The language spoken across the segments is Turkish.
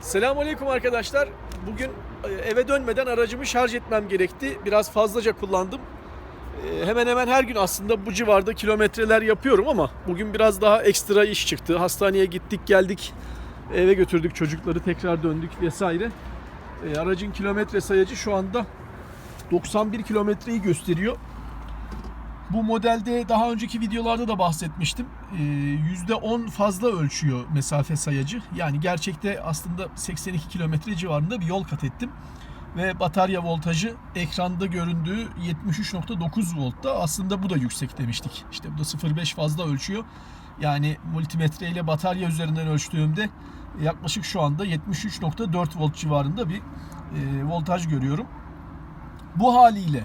Selamünaleyküm arkadaşlar. Bugün e, eve dönmeden aracımı şarj etmem gerekti. Biraz fazlaca kullandım. E, Hemen hemen her gün aslında bu civarda kilometreler yapıyorum ama bugün biraz daha ekstra iş çıktı. Hastaneye gittik geldik. Eve götürdük çocukları tekrar döndük vesaire. E, Aracın kilometre sayacı şu anda 91 kilometreyi gösteriyor. Bu modelde daha önceki videolarda da bahsetmiştim. Ee, %10 fazla ölçüyor mesafe sayacı. Yani gerçekte aslında 82 kilometre civarında bir yol kat ettim. Ve batarya voltajı ekranda göründüğü 73.9 voltta. Aslında bu da yüksek demiştik. İşte bu da 0.5 fazla ölçüyor. Yani multimetre ile batarya üzerinden ölçtüğümde yaklaşık şu anda 73.4 volt civarında bir e, voltaj görüyorum. Bu haliyle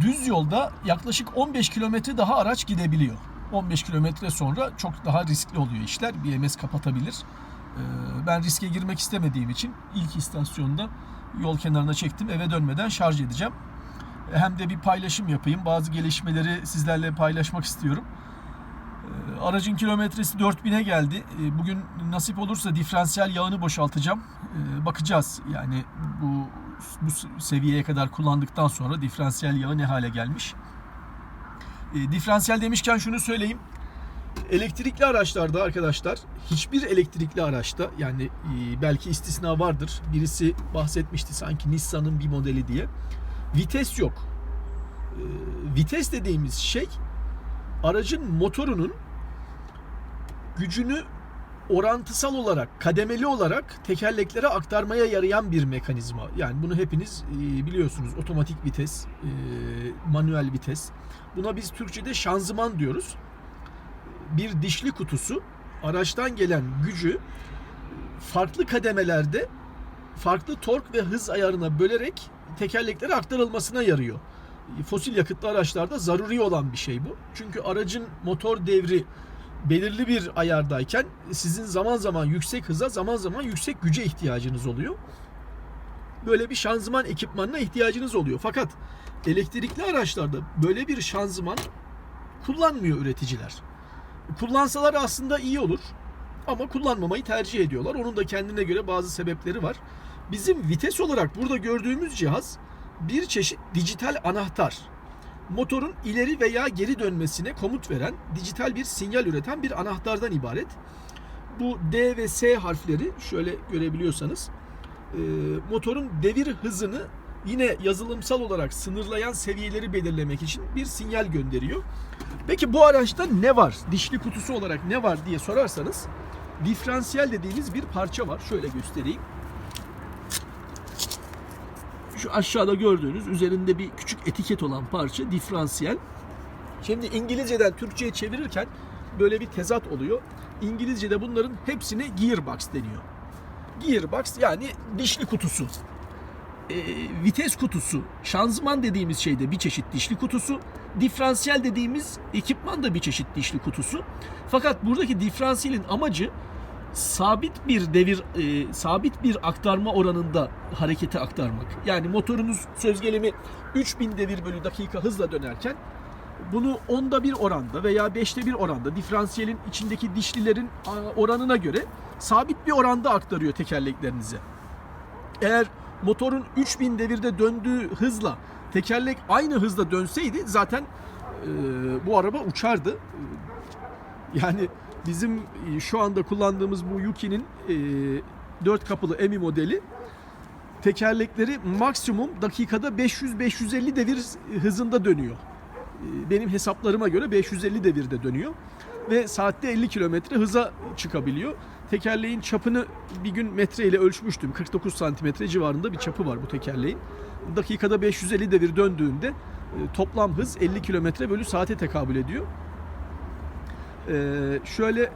düz yolda yaklaşık 15 kilometre daha araç gidebiliyor. 15 kilometre sonra çok daha riskli oluyor işler. BMS kapatabilir. Ee, Ben riske girmek istemediğim için ilk istasyonda yol kenarına çektim. Eve dönmeden şarj edeceğim. Hem de bir paylaşım yapayım. Bazı gelişmeleri sizlerle paylaşmak istiyorum. Ee, Aracın kilometresi 4000'e geldi. Ee, Bugün nasip olursa diferansiyel yağını boşaltacağım. Bakacağız yani bu bu seviyeye kadar kullandıktan sonra diferansiyel yağı ne hale gelmiş. E, diferansiyel demişken şunu söyleyeyim. Elektrikli araçlarda arkadaşlar hiçbir elektrikli araçta yani e, belki istisna vardır. Birisi bahsetmişti sanki Nissan'ın bir modeli diye. Vites yok. E, vites dediğimiz şey aracın motorunun gücünü orantısal olarak, kademeli olarak tekerleklere aktarmaya yarayan bir mekanizma. Yani bunu hepiniz e, biliyorsunuz. Otomatik vites, e, manuel vites. Buna biz Türkçe'de şanzıman diyoruz. Bir dişli kutusu araçtan gelen gücü farklı kademelerde farklı tork ve hız ayarına bölerek tekerleklere aktarılmasına yarıyor. Fosil yakıtlı araçlarda zaruri olan bir şey bu. Çünkü aracın motor devri belirli bir ayardayken sizin zaman zaman yüksek hıza zaman zaman yüksek güce ihtiyacınız oluyor. Böyle bir şanzıman ekipmanına ihtiyacınız oluyor. Fakat elektrikli araçlarda böyle bir şanzıman kullanmıyor üreticiler. Kullansalar aslında iyi olur ama kullanmamayı tercih ediyorlar. Onun da kendine göre bazı sebepleri var. Bizim vites olarak burada gördüğümüz cihaz bir çeşit dijital anahtar motorun ileri veya geri dönmesine komut veren, dijital bir sinyal üreten bir anahtardan ibaret. Bu D ve S harfleri şöyle görebiliyorsanız motorun devir hızını yine yazılımsal olarak sınırlayan seviyeleri belirlemek için bir sinyal gönderiyor. Peki bu araçta ne var? Dişli kutusu olarak ne var diye sorarsanız diferansiyel dediğimiz bir parça var. Şöyle göstereyim şu aşağıda gördüğünüz üzerinde bir küçük etiket olan parça diferansiyel. Şimdi İngilizceden Türkçe'ye çevirirken böyle bir tezat oluyor. İngilizce'de bunların hepsine gearbox deniyor. Gearbox yani dişli kutusu. E, vites kutusu, şanzıman dediğimiz şey de bir çeşit dişli kutusu. Diferansiyel dediğimiz ekipman da bir çeşit dişli kutusu. Fakat buradaki diferansiyelin amacı sabit bir devir, e, sabit bir aktarma oranında harekete aktarmak. Yani motorunuz söz gelimi 3000 devir bölü dakika hızla dönerken bunu onda bir oranda veya beşte bir oranda diferansiyelin içindeki dişlilerin oranına göre sabit bir oranda aktarıyor tekerleklerinize. Eğer motorun 3000 devirde döndüğü hızla tekerlek aynı hızda dönseydi zaten e, bu araba uçardı. Yani bizim e, şu anda kullandığımız bu Yuki'nin e, 4 kapılı Emi modeli tekerlekleri maksimum dakikada 500-550 devir hızında dönüyor. E, Benim hesaplarıma göre 550 devirde dönüyor ve saatte 50 kilometre hıza çıkabiliyor. Tekerleğin çapını bir gün metre ile ölçmüştüm. 49 santimetre civarında bir çapı var bu tekerleğin. Dakikada 550 devir döndüğünde e, toplam hız 50 kilometre bölü saate tekabül ediyor. Ee, şöyle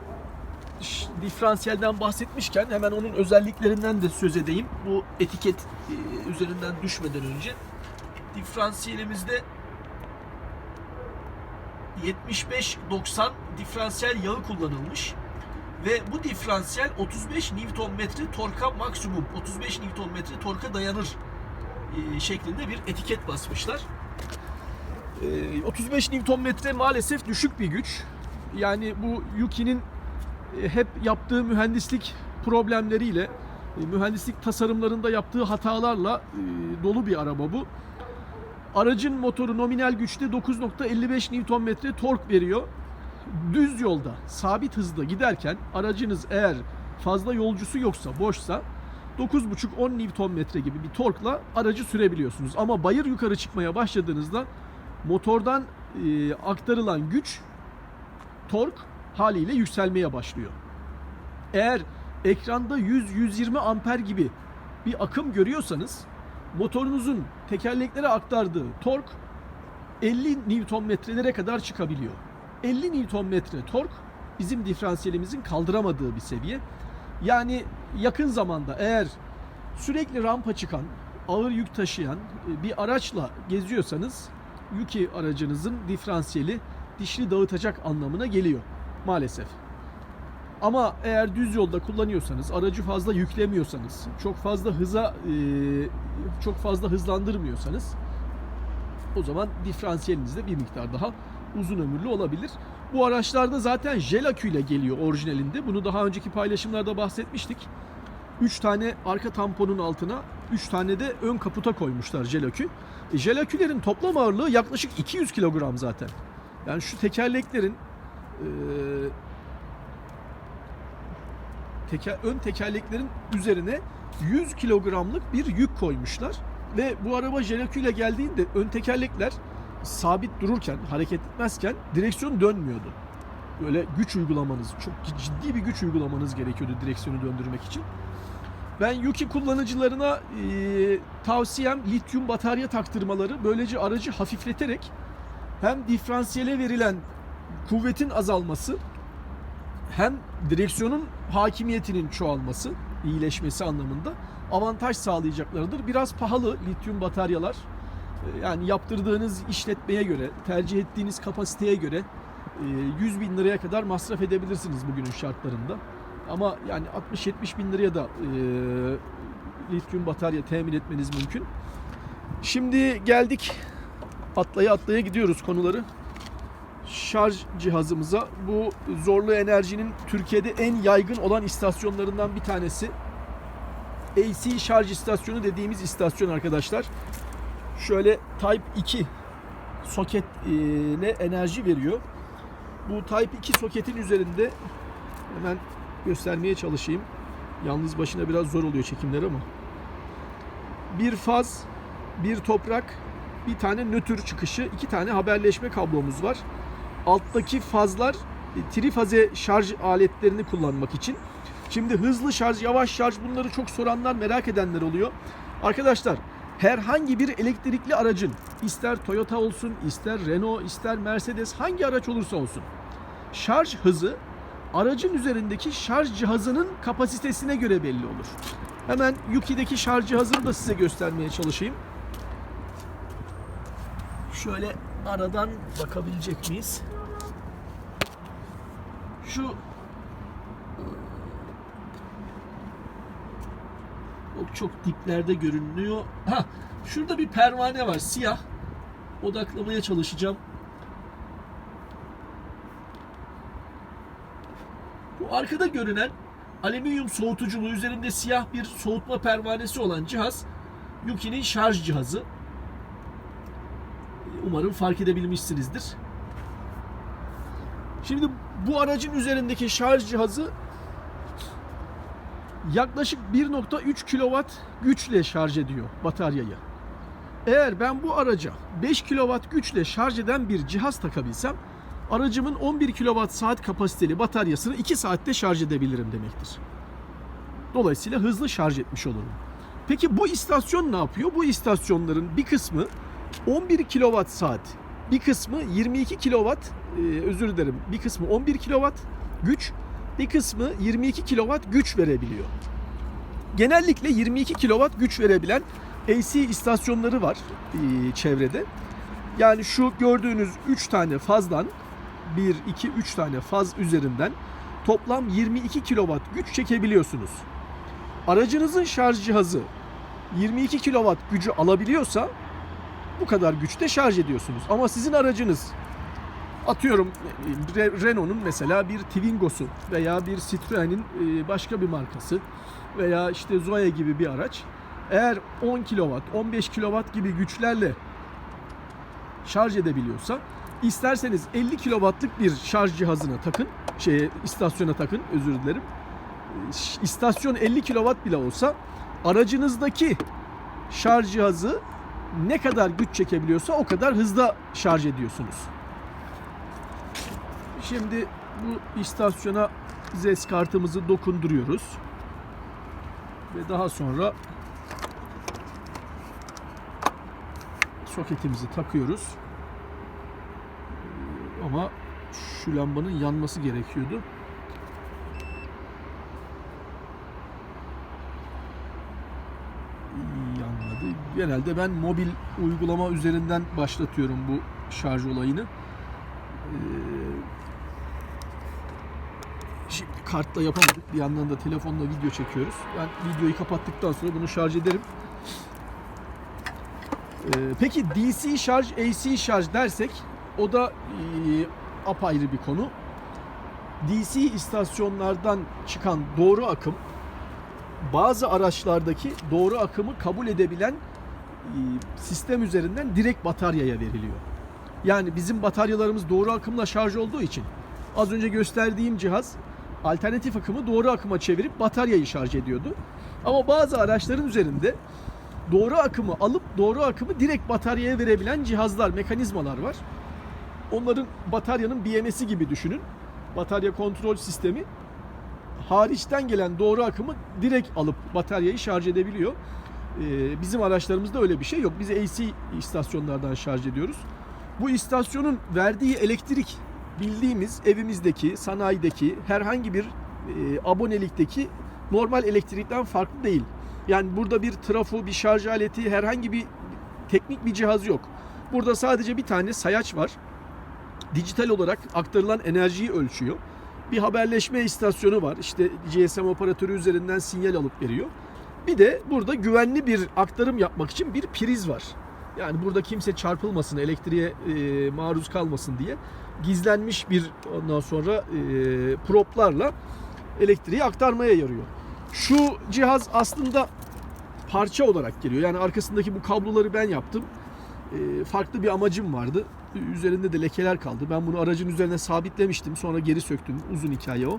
diferansiyelden bahsetmişken hemen onun özelliklerinden de söz edeyim. Bu etiket e, üzerinden düşmeden önce diferansiyelimizde 75-90 diferansiyel yağı kullanılmış ve bu diferansiyel 35 Nm torka maksimum 35 Nm torka dayanır e, şeklinde bir etiket basmışlar. E, 35 Nm maalesef düşük bir güç. Yani bu Yuki'nin e, hep yaptığı mühendislik problemleriyle e, mühendislik tasarımlarında yaptığı hatalarla e, dolu bir araba bu. Aracın motoru nominal güçte 9.55 Nm tork veriyor. Düz yolda, sabit hızda giderken aracınız eğer fazla yolcusu yoksa, boşsa 9.5-10 Nm gibi bir torkla aracı sürebiliyorsunuz. Ama bayır yukarı çıkmaya başladığınızda motordan e, aktarılan güç tork haliyle yükselmeye başlıyor. Eğer ekranda 100-120 amper gibi bir akım görüyorsanız motorunuzun tekerleklere aktardığı tork 50 Nm'lere kadar çıkabiliyor. 50 Nm tork bizim diferansiyelimizin kaldıramadığı bir seviye. Yani yakın zamanda eğer sürekli rampa çıkan, ağır yük taşıyan bir araçla geziyorsanız Yuki aracınızın diferansiyeli dişli dağıtacak anlamına geliyor maalesef. Ama eğer düz yolda kullanıyorsanız, aracı fazla yüklemiyorsanız, çok fazla hıza e, çok fazla hızlandırmıyorsanız o zaman diferansiyeliniz de bir miktar daha uzun ömürlü olabilir. Bu araçlarda zaten jel aküyle geliyor orijinalinde. Bunu daha önceki paylaşımlarda bahsetmiştik. 3 tane arka tamponun altına 3 tane de ön kaputa koymuşlar jel akü. E, jel akülerin toplam ağırlığı yaklaşık 200 kilogram zaten. Yani şu tekerleklerin e, teker, ön tekerleklerin üzerine 100 kilogramlık bir yük koymuşlar. Ve bu araba jelaküyle geldiğinde ön tekerlekler sabit dururken, hareket etmezken direksiyon dönmüyordu. Böyle güç uygulamanız, çok ciddi bir güç uygulamanız gerekiyordu direksiyonu döndürmek için. Ben Yuki kullanıcılarına e, tavsiyem lityum batarya taktırmaları. Böylece aracı hafifleterek hem diferansiyele verilen kuvvetin azalması hem direksiyonun hakimiyetinin çoğalması, iyileşmesi anlamında avantaj sağlayacaklardır. Biraz pahalı lityum bataryalar. Ee, Yani yaptırdığınız işletmeye göre, tercih ettiğiniz kapasiteye göre e, 100 bin liraya kadar masraf edebilirsiniz bugünün şartlarında. Ama yani 60-70 bin liraya da e, lityum batarya temin etmeniz mümkün. Şimdi geldik atlaya atlaya gidiyoruz konuları şarj cihazımıza. Bu zorlu enerjinin Türkiye'de en yaygın olan istasyonlarından bir tanesi. AC şarj istasyonu dediğimiz istasyon arkadaşlar. Şöyle Type 2 soket ile enerji veriyor. Bu Type 2 soketin üzerinde hemen göstermeye çalışayım. Yalnız başına biraz zor oluyor çekimler ama. Bir faz, bir toprak, bir tane nötr çıkışı, iki tane haberleşme kablomuz var alttaki fazlar e, trifaze şarj aletlerini kullanmak için. Şimdi hızlı şarj, yavaş şarj bunları çok soranlar, merak edenler oluyor. Arkadaşlar herhangi bir elektrikli aracın ister Toyota olsun, ister Renault, ister Mercedes hangi araç olursa olsun şarj hızı aracın üzerindeki şarj cihazının kapasitesine göre belli olur. Hemen Yuki'deki şarj cihazını da size göstermeye çalışayım. Şöyle aradan bakabilecek miyiz? Şu çok çok diplerde görünüyor. Ha, şurada bir pervane var siyah. Odaklamaya çalışacağım. Bu arkada görünen alüminyum soğutuculu üzerinde siyah bir soğutma pervanesi olan cihaz Yuki'nin şarj cihazı. Umarım fark edebilmişsinizdir. Şimdi bu aracın üzerindeki şarj cihazı yaklaşık 1.3 kW güçle şarj ediyor bataryayı. Eğer ben bu araca 5 kW güçle şarj eden bir cihaz takabilsem aracımın 11 kW saat kapasiteli bataryasını 2 saatte şarj edebilirim demektir. Dolayısıyla hızlı şarj etmiş olurum. Peki bu istasyon ne yapıyor? Bu istasyonların bir kısmı 11 kW saat, bir kısmı 22 kW, e, özür dilerim, bir kısmı 11 kW güç, bir kısmı 22 kW güç verebiliyor. Genellikle 22 kW güç verebilen AC istasyonları var e, çevrede. Yani şu gördüğünüz 3 tane fazdan 1, 2, 3 tane faz üzerinden toplam 22 kW güç çekebiliyorsunuz. Aracınızın şarj cihazı 22 kW gücü alabiliyorsa bu kadar güçte şarj ediyorsunuz. Ama sizin aracınız atıyorum Re- Renault'un mesela bir Twingo'su veya bir Citroen'in e, başka bir markası veya işte Zoe gibi bir araç eğer 10 kW, 15 kW gibi güçlerle şarj edebiliyorsa isterseniz 50 kW'lık bir şarj cihazına takın, şeye istasyona takın özür dilerim. İstasyon 50 kW bile olsa aracınızdaki şarj cihazı ne kadar güç çekebiliyorsa o kadar hızla şarj ediyorsunuz. Şimdi bu istasyona ZES kartımızı dokunduruyoruz. Ve daha sonra soketimizi takıyoruz. Ama şu lambanın yanması gerekiyordu. Genelde ben mobil uygulama üzerinden başlatıyorum bu şarj olayını. Ee, Şimdi kartla yapamadık. Bir yandan da telefonla video çekiyoruz. Ben videoyu kapattıktan sonra bunu şarj ederim. Ee, Peki DC şarj, AC şarj dersek o da e, apayrı bir konu. DC istasyonlardan çıkan doğru akım bazı araçlardaki doğru akımı kabul edebilen sistem üzerinden direkt bataryaya veriliyor. Yani bizim bataryalarımız doğru akımla şarj olduğu için az önce gösterdiğim cihaz alternatif akımı doğru akıma çevirip bataryayı şarj ediyordu. Ama bazı araçların üzerinde doğru akımı alıp doğru akımı direkt bataryaya verebilen cihazlar, mekanizmalar var. Onların bataryanın BMS'i gibi düşünün. Batarya kontrol sistemi hariçten gelen doğru akımı direkt alıp bataryayı şarj edebiliyor. Ee, bizim araçlarımızda öyle bir şey yok. Biz AC istasyonlardan şarj ediyoruz. Bu istasyonun verdiği elektrik bildiğimiz evimizdeki, sanayideki herhangi bir e, abonelikteki normal elektrikten farklı değil. Yani burada bir trafo, bir şarj aleti, herhangi bir teknik bir cihaz yok. Burada sadece bir tane sayaç var. Dijital olarak aktarılan enerjiyi ölçüyor. Bir haberleşme istasyonu var. İşte GSM operatörü üzerinden sinyal alıp veriyor. Bir de burada güvenli bir aktarım yapmak için bir priz var. Yani burada kimse çarpılmasın, elektriğe e, maruz kalmasın diye gizlenmiş bir ondan sonra e, proplarla elektriği aktarmaya yarıyor. Şu cihaz aslında parça olarak geliyor. Yani arkasındaki bu kabloları ben yaptım. E, farklı bir amacım vardı. Üzerinde de lekeler kaldı. Ben bunu aracın üzerine sabitlemiştim. Sonra geri söktüm. Uzun hikaye o.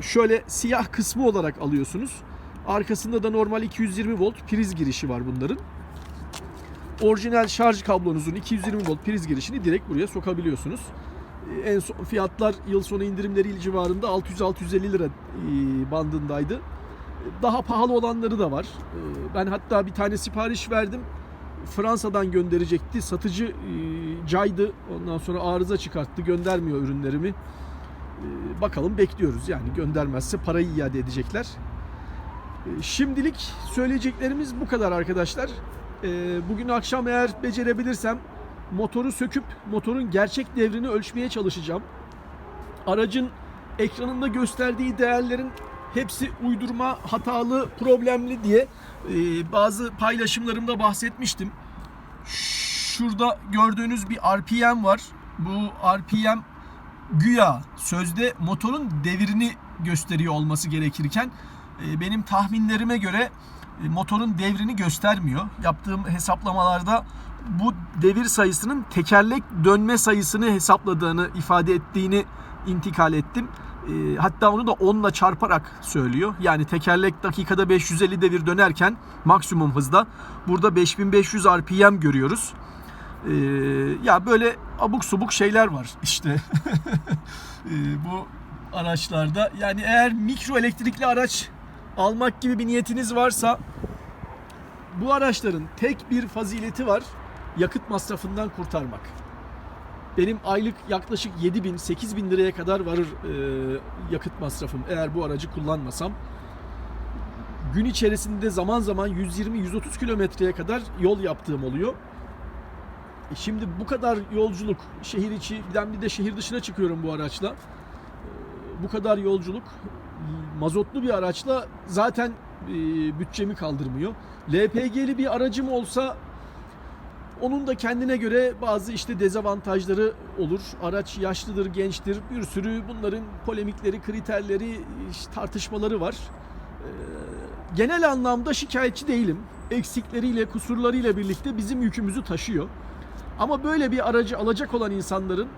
Şöyle siyah kısmı olarak alıyorsunuz. Arkasında da normal 220 volt priz girişi var bunların. Orijinal şarj kablonuzun 220 volt priz girişini direkt buraya sokabiliyorsunuz. E, En son fiyatlar yıl sonu indirimleri civarında 600-650 lira e, bandındaydı. Daha pahalı olanları da var. E, Ben hatta bir tane sipariş verdim. Fransa'dan gönderecekti. Satıcı e, caydı. Ondan sonra arıza çıkarttı. Göndermiyor ürünlerimi. E, Bakalım bekliyoruz. Yani göndermezse parayı iade edecekler. Şimdilik söyleyeceklerimiz bu kadar arkadaşlar. E, Bugün akşam eğer becerebilirsem motoru söküp motorun gerçek devrini ölçmeye çalışacağım. Aracın ekranında gösterdiği değerlerin hepsi uydurma, hatalı, problemli diye e, bazı paylaşımlarımda bahsetmiştim. Şurada gördüğünüz bir RPM var. Bu RPM güya sözde motorun devirini gösteriyor olması gerekirken benim tahminlerime göre e, motorun devrini göstermiyor. Yaptığım hesaplamalarda bu devir sayısının tekerlek dönme sayısını hesapladığını ifade ettiğini intikal ettim. E, Hatta onu da 10 ile çarparak söylüyor. Yani tekerlek dakikada 550 devir dönerken maksimum hızda burada 5500 RPM görüyoruz. E, ya böyle abuk subuk şeyler var işte bu araçlarda. Yani eğer mikro elektrikli araç almak gibi bir niyetiniz varsa bu araçların tek bir fazileti var. Yakıt masrafından kurtarmak. Benim aylık yaklaşık 7 bin, 8 bin liraya kadar varır e, yakıt masrafım eğer bu aracı kullanmasam. Gün içerisinde zaman zaman 120-130 kilometreye kadar yol yaptığım oluyor. E şimdi bu kadar yolculuk, şehir içinden bir de şehir dışına çıkıyorum bu araçla. E, Bu kadar yolculuk mazotlu bir araçla zaten e, bütçemi kaldırmıyor. LPG'li bir aracım olsa Onun da kendine göre bazı işte dezavantajları olur. Araç yaşlıdır, gençtir. Bir sürü bunların polemikleri, kriterleri, tartışmaları var. Ee, Genel anlamda şikayetçi değilim. Eksikleriyle, kusurlarıyla birlikte bizim yükümüzü taşıyor. Ama böyle bir aracı alacak olan insanların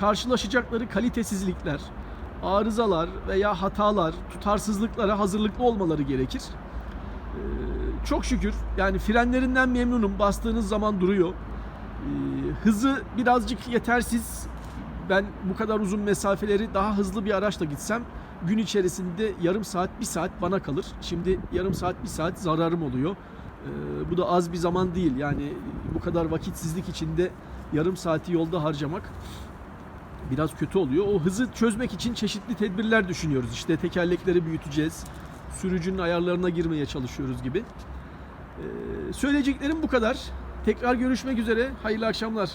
karşılaşacakları kalitesizlikler, arızalar veya hatalar, tutarsızlıklara hazırlıklı olmaları gerekir. Ee, çok şükür yani frenlerinden memnunum. Bastığınız zaman duruyor. Ee, hızı birazcık yetersiz. Ben bu kadar uzun mesafeleri daha hızlı bir araçla gitsem gün içerisinde yarım saat, bir saat bana kalır. Şimdi yarım saat, bir saat zararım oluyor. Ee, bu da az bir zaman değil. Yani bu kadar vakitsizlik içinde yarım saati yolda harcamak biraz kötü oluyor. O hızı çözmek için çeşitli tedbirler düşünüyoruz. İşte tekerlekleri büyüteceğiz. Sürücünün ayarlarına girmeye çalışıyoruz gibi. Ee, söyleyeceklerim bu kadar. Tekrar görüşmek üzere. Hayırlı akşamlar.